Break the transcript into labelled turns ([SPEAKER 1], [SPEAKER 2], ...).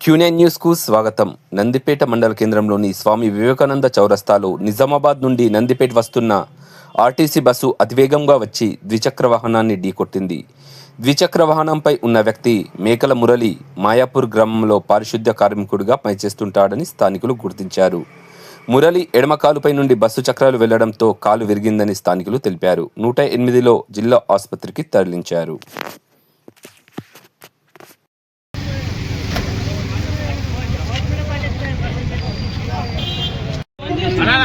[SPEAKER 1] Quinine న్యూస్కు స్వాగతం. నందిపేట మండల కేంద్రంలోని స్వామి వివేకానంద చౌరస్తాలో నిజామాబాద్ నుండి నందిపేట వస్తున్న ఆర్టీసీ బస్సు అతివేగంగా వచ్చి ద్విచక్ర వాహనాన్ని ఢీకొట్టింది. ద్విచక్ర వాహనంపై ఉన్న వ్యక్తి మేకల మురళి మాయాపూర్ గ్రామంలో పారిశుద్ధ్య కార్మికుడిగా పనిచేస్తుంటాడని స్థానికులు గుర్తించారు. మురళి ఎడమ కాలుపై నుండి బస్సు చక్రాలు వెళ్ళడంతో కాలు విరిగిందని స్థానికులు తెలిపారు. నూట ఎనిమిదిలో జిల్లా ఆసుపత్రికి తరలించారు.